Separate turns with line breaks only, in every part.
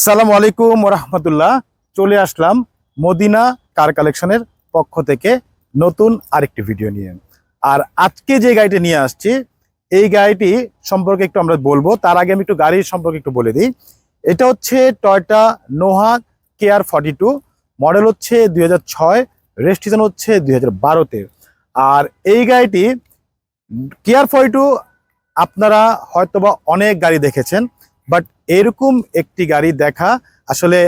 আসসালামু আলাইকুম রহমতুল্লাহ চলে আসলাম মদিনা কার কালেকশনের পক্ষ থেকে নতুন আরেকটি ভিডিও নিয়ে। আর আজকে যে গাড়িটি নিয়ে আসছি, এই গাড়িটি সম্পর্কে একটু আমরা বলব। তার আগে আমি একটু গাড়ির সম্পর্কে একটু বলে দিই। এটা হচ্ছে Toyota Noah care forty two model হচ্ছে দুই হাজার ছয় রেজিস্ট্রেশন হচ্ছে দুই হাজার বারোতে। আর এই গাড়িটি কেয়ার ফর্টি টু আপনারা হয়তোবা অনেক গাড়ি দেখেছেন। বাট এরকম একটি গাড়ি দেখা আসলে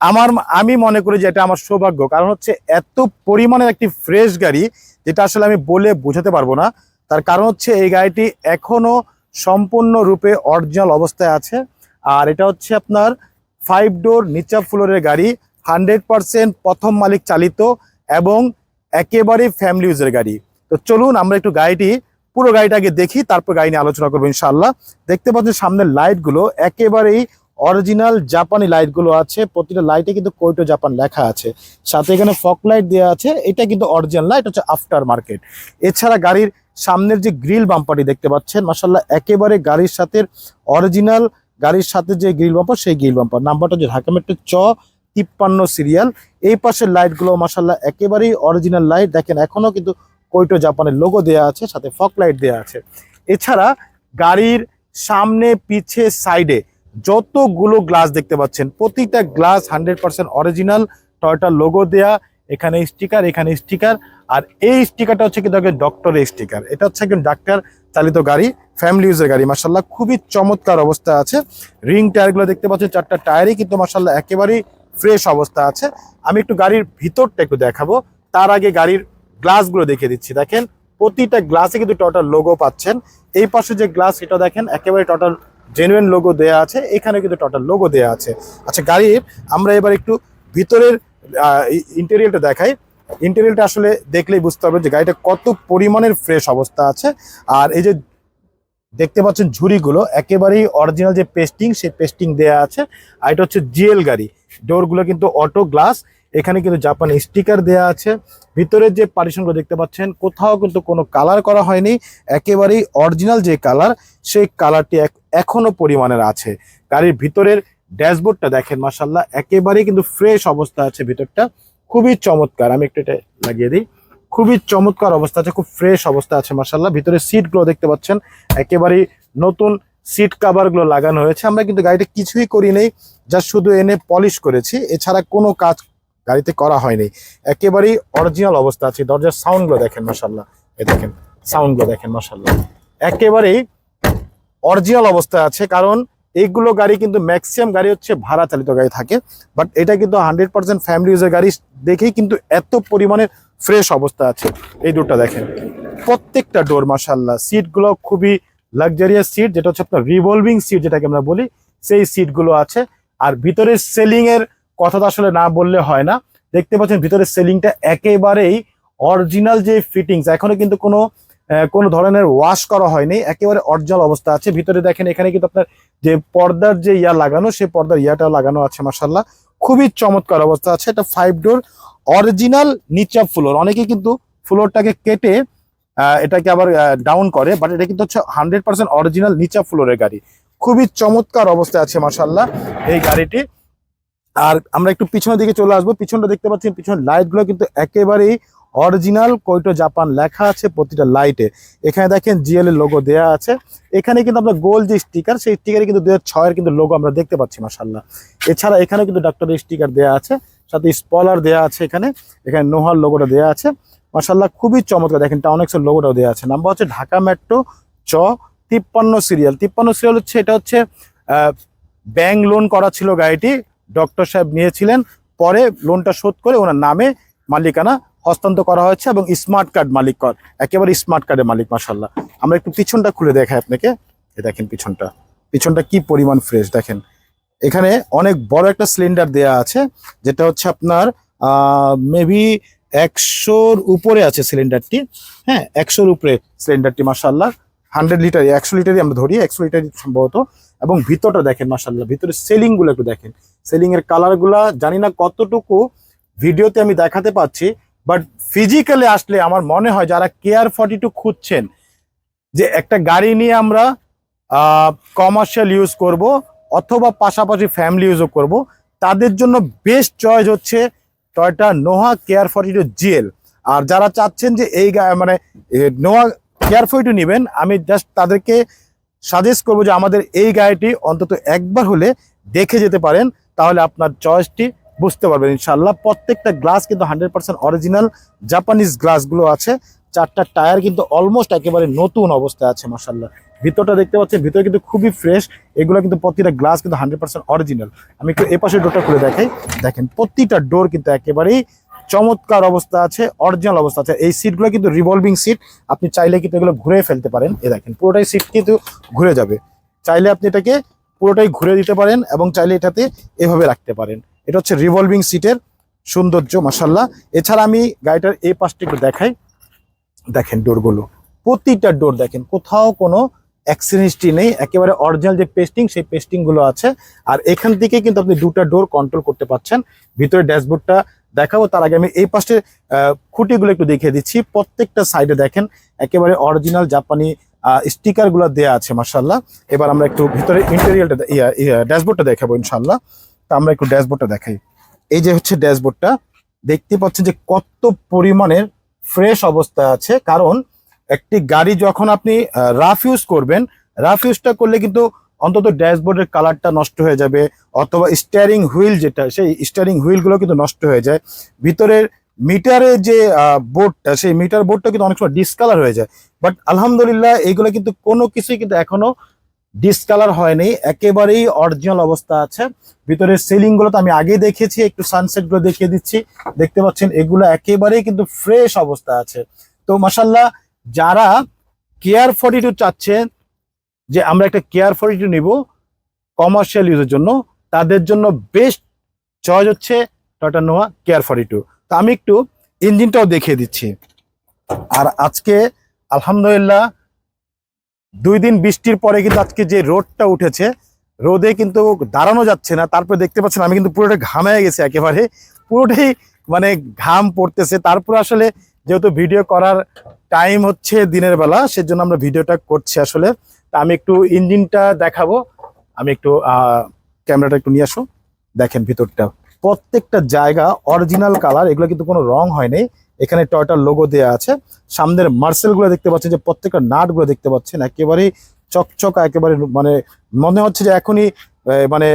আমার আমি মনে করি যে এটা আমার সৌভাগ্য। কারণ হচ্ছে এত পরিমাণের একটি ফ্রেশ গাড়ি যেটা আসলে আমি বলে বোঝাতে পারব না। তার কারণ হচ্ছে এই গাড়িটি এখনও সম্পূর্ণরূপে অরিজিনাল অবস্থায় আছে। আর এটা হচ্ছে আপনার ফাইভ ডোর নিচা ফ্লোরের গাড়ি হান্ড্রেড পারসেন্ট প্রথম মালিক চালিত এবং একেবারে ফ্যামিলি ইউজের গাড়ি। তো চলুন আমরা একটু গাড়িটি পুরো গাড়িটাকে দেখি, তারপর গাড়ি নিয়ে আলোচনা করব ইনশাল্লাহ দেখতে পাচ্ছেন সামনের লাইটগুলো একেবারেই অরিজিনাল জাপানি লাইটগুলো আছে। প্রতিটা লাইটে কিন্তু কোইটো জাপান লেখা আছে। সাথে এখানে ফক লাইট দেওয়া আছে। এটা কিন্তু অরিজিনাল লাইট হচ্ছে আফটার মার্কেট এছাড়া গাড়ির সামনের যে গ্রিল বাম্পারটি দেখতে পাচ্ছেন মাসাল্লাহ একেবারে গাড়ির সাথে অরিজিনাল গাড়ির সাথে যে গ্রিল বাম্পার সেই গ্রিল বাম্পার নাম্বারটা হচ্ছে ঢাকা মেট্রো চ, তিপ্পান্ন সিরিয়াল এই পাশের লাইটগুলো মাসাল্লাহ একেবারেই অরিজিনাল লাইট দেখেন, এখনও কিন্তু কোইটো জাপানের লোগো দেওয়া আছে, সাথে ফক লাইট দেওয়া আছে। এছাড়া গাড়ির সামনে, পিছে সাইডে যতগুলো গ্লাস দেখতে পাচ্ছেন, প্রতিটা গ্লাস হান্ড্রেড পার্সেন্ট অরিজিনাল টয়টার লোগো দেয়া, এখানে স্টিকার এখানে স্টিকার আর এই স্টিকারটা হচ্ছে কিন্তু ডক্টরের স্টিকার এটা হচ্ছে একজন ডাক্তার চালিত গাড়ি ফ্যামিলি ইউজের গাড়ি মাসাল্লাহ খুবই চমৎকার অবস্থা আছে। রিং টায়ারগুলো দেখতে পাচ্ছেন, চারটা টায়ারই কিন্তু মার্শাল্লাহ একেবারেই ফ্রেশ অবস্থা আছে। আমি একটু গাড়ির ভিতরটা একটু দেখাবো। তার আগে গাড়ির গ্লাসগুলো দেখিয়ে দিচ্ছি। দেখেন, প্রতিটা গ্লাসে কিন্তু টোটাল লোগো পাচ্ছেন। এই পাশে যে গ্লাস এটা দেখেন, একেবারে টোটাল জেনুইন লোগো দেয়া আছে। এখানে কিন্তু টোটাল লোগো দেয়া আছে। আচ্ছা গাড়ির, আমরা এবার একটু ভিতরের ইন্টেরিয়রটা দেখাই। ইন্টেরিয়রটা আসলে দেখলেই বুঝতে পারবে যে গাড়িটা কত পরিমাণের ফ্রেশ অবস্থা আছে। আর এই যে দেখতে পাচ্ছেন ঝুড়িগুলো, একেবারেই অরিজিনাল যে পেস্টিং সেই পেস্টিং দেয়া আছে। আর এটা হচ্ছে জিএল গাড়ি। ডোরগুলো কিন্তু অটো গ্লাস এখানে কিন্তু জাপানি স্টিকার দেয়া আছে। ভিতরের যে পার্টিশনগুলো দেখতে পাচ্ছেন, কোথাও কিন্তু কোনো কালার করা হয়নি। একেবারেই অরিজিনাল যে কালার সেই কালারটি এখনও পরিমাণের আছে। গাড়ির ভিতরের ড্যাশবোর্ডটা দেখেন মাসাল্লাহ একেবারেই কিন্তু ফ্রেশ অবস্থা আছে ভিতরটা। খুবই চমৎকার, আমি একটু এটা লাগিয়ে দিই। খুবই চমৎকার অবস্থা আছে, খুব ফ্রেশ অবস্থা আছে মাসাল্লাহ ভিতরে সিটগুলো দেখতে পাচ্ছেন, একেবারেই নতুন সিট কাভারগুলো লাগানো হয়েছে। আমরা কিন্তু গাড়িটা কিছুই করি নেই যা শুধু এনে পলিশ করেছি। এছাড়া কোনো কাজ গাড়িতে করা হয়নি। একেবারেই অরিজিনাল অবস্থা আছে। দরজার সাউন্ডগুলো দেখেন মাসাল্লাহ এই দেখেন সাউন্ডগুলো দেখেন মাসাল্লাহ একেবারেই অরিজিনাল অবস্থা আছে, কারণ এইগুলো গাড়ি কিন্তু ম্যাক্সিমাম গাড়ি হচ্ছে ভাড়া চালিত গাড়ি থাকে। বাট এটা কিন্তু হান্ড্রেড পার্সেন্ট ফ্যামিলি ইউজের গাড়ি, দেখেই কিন্তু এত পরিমাণে ফ্রেশ অবস্থা আছে। এই দুটো দেখেন। প্রত্যেকটা ডোর মাসাল্লাহ সিটগুলো খুবই লাক্সারিয়াস সিট যেটা হচ্ছে আপনার রিভলভিং সিট যেটাকে আমরা বলি, সেই সিটগুলো আছে। আর ভিতরের সেলিং এর কথা তো আসলে না বললে হয় না। দেখতে পাচ্ছেন ভিতরের সেলিংটা একেবারেই অরিজিনাল যে ফিটিংস এখনও কিন্তু কোনো কোনো ধরনের ওয়াশ করা হয়নি। একেবারে অরিজিনাল অবস্থা আছে। ভিতরে দেখেন, এখানে কিন্তু আপনার যে পর্দার যে ইয়া লাগানো সেই পর্দার ইয়াটা লাগানো আছে মাসাল্লাহ খুবই চমৎকার অবস্থা আছে। এটা ফাইভ ডোর অরিজিনাল নিচা ফ্লোর অনেকে কিন্তু ফ্লোরটাকে কেটে এটাকে আবার ডাউন করে বাট এটা কিন্তু হচ্ছে হান্ড্রেড পার্সেন্ট অরিজিনাল নিচা ফ্লোরের গাড়ি। খুবই চমৎকার অবস্থায় আছে মাসাল্লাহ এই গাড়িটি। আর আমরা একটু পিছনের দিকে চলে আসব। পিছনটা দেখতে পাচ্ছি পিছনের লাইটগুলো কিন্তু একেবারেই অরিজিনাল কোইটো জাপান লেখা আছে প্রতিটা লাইটে এখানে দেখেন জিএল এর লোগো দেয়া আছে। এখানে কিন্তু আমরা গোল যে স্টিকার সেই স্টিকারে কিন্তু দু হাজার কিন্তু লোগো আমরা দেখতে পাচ্ছি মাসাল্লাহ এছাড়া এখানে কিন্তু ডাক্তারের স্টিকার দেয়া আছে, সাথে স্পলার দেয়া আছে এখানে। এখানে নোহার লোগোটা দেয়া আছে। মাসাল্লাহ খুবই চমৎকার। দেখেন টাউনেক্সের লোগোটাও দেওয়া আছে। নাম্বার হচ্ছে ঢাকা মেট্রো চ তিপ্পান্ন সিরিয়াল তিপ্পান্ন সিরিয়াল হচ্ছে, এটা হচ্ছে ব্যাংক লোন করা ছিল গাড়িটি। ডক্টর সাহেব নিয়েছিলেন, পরে লোনটা শোধ করে ওনার নামে মালিকানা হস্তান্তর করা হয়েছে এবং স্মার্ট কার্ড মালিক কর একেবারে স্মার্ট কার্ডের মালিক মাসাল্লাহ আমরা একটু পিছনটা খুলে দেখাই আপনাকে। এ দেখেন পিছনটা। পিছনটা কি পরিমাণ ফ্রেশ দেখেন। এখানে অনেক বড় একটা সিলিন্ডার দেয়া আছে, যেটা হচ্ছে আপনার মেবি একশোর উপরে আছে সিলিন্ডারটি হ্যাঁ একশোর উপরে সিলিন্ডারটি মাসাল্লাহ হান্ড্রেড লিটারই একশো লিটারই আমরা ধরি, একশো লিটারই সম্ভবত। এবং ভিতরটা দেখেন মাসাল্লাহ ভিতরে সেলিংগুলো একটু দেখেন। সেলিং এর কালারগুলা জানি না কতটুকু ভিডিওতে আমি দেখাতে পাচ্ছি বাট ফিজিক্যালি আসলে আমার মনে হয় যারা কেয়ার ফর্টি টু খুঁজছেন, যে একটা গাড়ি নিয়ে আমরা কমার্শিয়াল ইউজ করব অথবা পাশাপাশি ফ্যামিলি ইউজও করব, তাদের জন্য বেস্ট চয়েস হচ্ছে Toyota Noah KR forty two GL আর যারা চাচ্ছেন যে এই মানে নোহা কেয়ার ফর্টি টু নেবেন, আমি জাস্ট তাদেরকে সাজেস্ট করব যে আমাদের এই গাড়িটি অন্তত একবার হলে দেখে যেতে পারেন। তাহলে আপনার চয়েসটি বুঝতে পারবেন ইনশাল্লাহ প্রত্যেকটা গ্লাস কিন্তু হান্ড্রেড পার্সেন্ট অরিজিনাল জাপানিজ গ্লাসগুলো আছে। চারটা টায়ার কিন্তু অলমোস্ট একেবারে নতুন অবস্থায় আছে মাসাল্লাহ ভিতরটা দেখতে পাচ্ছেন, ভিতরে কিন্তু খুবই ফ্রেশ এগুলো কিন্তু প্রতিটা গ্লাস কিন্তু হান্ড্রেড পার্সেন্ট অরিজিনাল আমি একটু এ পাশে ডোরটা খুলে দেখাই। দেখেন, প্রতিটা ডোর কিন্তু একেবারেই চমৎকার অবস্থা আছে অরিজিনাল অবস্থা আছে। এই সিটগুলো কিন্তু রিভলভিং সিট আপনি চাইলে কিন্তু এগুলো ঘুরে ফেলতে পারেন। এ দেখেন, পুরোটাই সিট কিন্তু ঘুরে যাবে। চাইলে আপনি এটাকে পুরোটাই ঘুরে দিতে পারেন এবং চাইলে এটাতে এভাবে রাখতে পারেন। এটা হচ্ছে রিভলভিং সিটের সৌন্দর্য মাসাল্লাহ এছাড়া আমি গাড়িটার এই পাশটা একটু দেখাই। দেখেন ডোরগুলো। প্রতিটা ডোর দেখেন, কোথাও কোনো অ্যাক্সিডেন্টটি নেই। একেবারে অরিজিনাল যে পেস্টিং সেই পেস্টিংগুলো আছে। আর এখান থেকে কিন্তু আপনি দুটা ডোর কন্ট্রোল করতে পারছেন। ভিতরে ড্যাশবোর্ডটা দেখাবো। তার আগে আমি এই পাশে খুঁটিগুলো একটু দেখিয়ে দিচ্ছি। প্রত্যেকটা সাইডে দেখেন, একেবারে অরিজিনাল জাপানি স্টিকারগুলো দেওয়া আছে মার্শাল্লাহ এবার আমরা একটু ভিতরে ইন্টেরিয়ালটা ড্যাশবোর্ডটা দেখাবো ইনশাল্লাহ তা আমরা একটু ড্যাশবোর্ডটা দেখাই। এই যে হচ্ছে ড্যাশবোর্ডটা দেখতে পাচ্ছেন যে কত পরিমাণের ফ্রেশ অবস্থা আছে। কারণ একটি গাড়ি যখন আপনি রাফ ইউজ করবেন রাফ ইউজটা করলে কিন্তু অন্তত ড্যাশবোর্ডের কালারটা নষ্ট হয়ে যাবে, অথবা স্টিয়ারিং হুইল যেটা, সেই স্টিয়ারিং হুইলগুলো কিন্তু নষ্ট হয়ে যায়। ভিতরের মিটারের যে বোর্ডটা সেই মিটার বোর্ডটা কিন্তু অনেক সময় ডিসকালার হয়ে যায়। বাট আলহামদুলিল্লাহ, এইগুলো কিন্তু কোনো কিছুই কিন্তু এখনও ডিসকালার হয়নি। একেবারেই অরিজিনাল অবস্থা আছে। ভিতরের সিলিংগুলো তো আমি আগেই দেখেছি একটু সানসেটগুলো দেখিয়ে দিচ্ছি। দেখতে পাচ্ছেন, এগুলো একেবারেই কিন্তু ফ্রেশ অবস্থা আছে। তো মাসাল্লাহ যারা কেয়ার ফর্টি টু চাচ্ছেন যে আমরা একটা কেয়ার ফর্টি টু নিব কমার্শিয়াল ইউজের জন্য, তাদের জন্য বেস্ট চয়েস হচ্ছে Toyota Noah care forty two তো আমি একটু ইঞ্জিনটাও দেখিয়ে দিচ্ছি। আর আজকে আলহামদুলিল্লাহ দুই দিন বৃষ্টির পরে কিন্তু আজকে যে রোদটা উঠেছে, রোদে কিন্তু দাঁড়ানো যাচ্ছে না। তারপরে দেখতে পাচ্ছেন, আমি কিন্তু পুরোটা ঘামে গেছে একেবারে। পুরোটাই মানে ঘাম পড়তেছে। তারপর আসলে যেহেতু ভিডিও করার টাইম হচ্ছে দিনের বেলা, সেজন্য আমরা ভিডিওটা করছি আসলে। তা আমি একটু ইঞ্জিনটা দেখাবো। আমি একটু ক্যামেরাটা একটু নিয়ে আসো। দেখেন ভিতরটা। প্রত্যেকটা জায়গা অরিজিনাল কালার এগুলো কিন্তু কোনো রং হয়নি। এখানে টয়টার লোগো দেওয়া আছে। সামনের মার্সেলগুলো দেখতে পাচ্ছেন যে প্রত্যেকটা নাটগুলো দেখতে পাচ্ছেন। একেবারেই চকচকা, একেবারে মানে মনে হচ্ছে যে এখনই মানে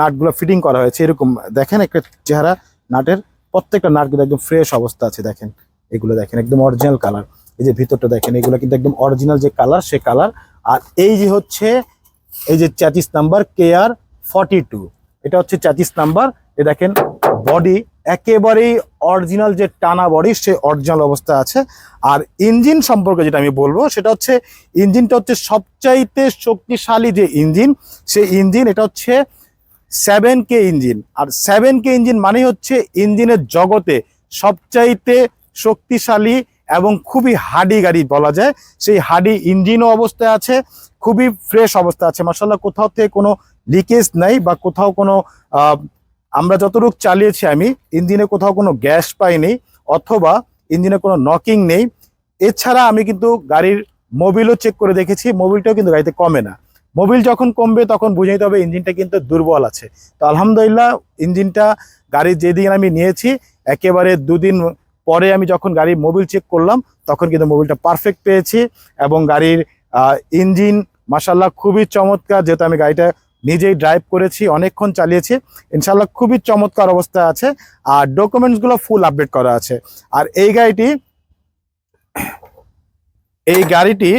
নাটগুলো ফিটিং করা হয়েছে। এরকম দেখেন একটা চেহারা নাটের। প্রত্যেকটা নাট কিন্তু একদম ফ্রেশ অবস্থা আছে, দেখেন। এগুলো দেখেন, একদম অরিজিনাল কালার এই যে ভিতরটা দেখেন, এগুলো কিন্তু একদম অরিজিনাল যে কালার সে কালার আর এই যে হচ্ছে, এই যে chassis number K R forty two এটা হচ্ছে চ্যাচিস নাম্বার এ দেখেন বডি একেবারেই অরিজিনাল যে টানা বডি সে অরিজিনাল অবস্থা আছে। আর ইঞ্জিন সম্পর্কে যেটা আমি বলব, সেটা হচ্ছে ইঞ্জিনটা হচ্ছে সবচাইতে শক্তিশালী যে ইঞ্জিন সেই ইঞ্জিন এটা হচ্ছে সেভেন কে ইঞ্জিন আর সেভেন কে ইঞ্জিন মানে হচ্ছে ইঞ্জিনের জগতে সবচাইতে শক্তিশালী এবং খুবই হাডি গাড়ি বলা যায়। সেই হাডি ইঞ্জিনও অবস্থায় আছে, খুবই ফ্রেশ অবস্থা আছে। মাসাল্লাহ কোথাও থেকে কোনো লিকেজ নাই বা কোথাও কোনো আমরা যতটুকু চালিয়েছি আমি, ইঞ্জিনে কোথাও কোনো গ্যাস পাইনি অথবা ইঞ্জিনে কোনো নকিং নেই। এছাড়া আমি কিন্তু গাড়ির মোবিলও চেক করে দেখেছি, মোবিলটাও কিন্তু গাড়িতে কমে না। মোবিল যখন কমবে তখন বুঝে নিতে হবে ইঞ্জিনটা কিন্তু দুর্বল আছে। তো আলহামদুলিল্লাহ, ইঞ্জিনটা গাড়ির যেদিন আমি নিয়েছি, একেবারে দুদিন পরে আমি যখন গাড়ির মোবিল চেক করলাম, তখন কিন্তু মোবিলটা পারফেক্ট পেয়েছি এবং গাড়ির ইঞ্জিন মাসাল্লাহ খুবই চমৎকার, যেহেতু আমি গাড়িটা নিজেই ড্রাইভ করেছি, অনেকক্ষণ চালিয়েছি। ইনশাল্লাহ খুবই চমৎকার অবস্থায় আছে। আর ডকুমেন্টসগুলো ফুল আপডেট করা আছে। আর এই গাড়িটি এই গাড়িটি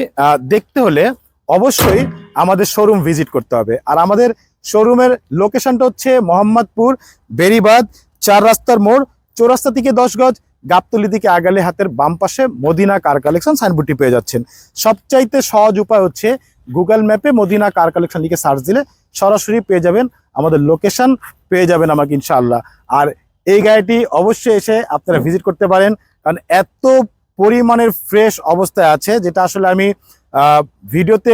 দেখতে হলে অবশ্যই আমাদের শোরুম ভিজিট করতে হবে। আর আমাদের শোরুমের লোকেশনটা হচ্ছে মোহাম্মদপুর বেরিবাদ চার রাস্তার মোড়, চৌরাস্তা থেকে দশ গজ, গাবতলি দিকে আগালে হাতের বাম পাশে মদিনা কার কালেকশন সাইনবোর্ডটি পেয়ে যাচ্ছেন। সবচাইতে সহজ উপায় হচ্ছে গুগল ম্যাপে মদিনা কার কালেকশন লিখে সার্চ দিলে সরাসরি পেয়ে যাবেন, আমাদের লোকেশন পেয়ে যাবেন আমাকে ইনশাআল্লাহ। আর এই গাড়িটি অবশ্যই এসে আপনারা ভিজিট করতে পারেন, কারণ এত পরিমাণের ফ্রেশ অবস্থায় আছে, যেটা আসলে আমি ভিডিওতে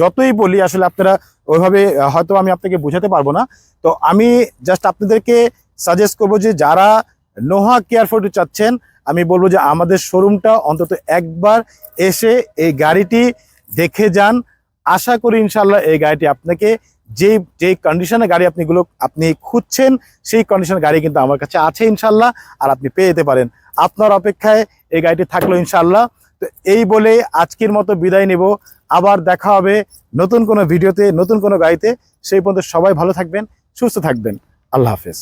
যতই বলি, আসলে আপনারা ওইভাবে হয়তো আমি আপনাকে বোঝাতে পারব না। তো আমি জাস্ট আপনাদেরকে সাজেস্ট করব যে যারা নোহা কেয়ার ফটো চাচ্ছেন, আমি বলব যে আমাদের শোরুমটা অন্তত একবার এসে এই গাড়িটি দেখে যান আশা করি ইনশাল্লাহ এই গাড়িটি আপনাকে যে যে কন্ডিশনে গাড়ি আপনি গুলো, আপনি খুঁজছেন, সেই কন্ডিশনের গাড়ি কিন্তু আমার কাছে আছে ইনশাল্লাহ আর আপনি পেয়ে যেতে পারেন। আপনার অপেক্ষায় এই গাড়িটি থাকল ইনশাল্লাহ তো এই বলে আজকের মতো বিদায় নেব। আবার দেখা হবে নতুন কোনো ভিডিওতে, নতুন কোনো গাড়িতে। সেই পর্যন্ত সবাই ভালো থাকবেন, সুস্থ থাকবেন। আল্লাহ হাফেজ।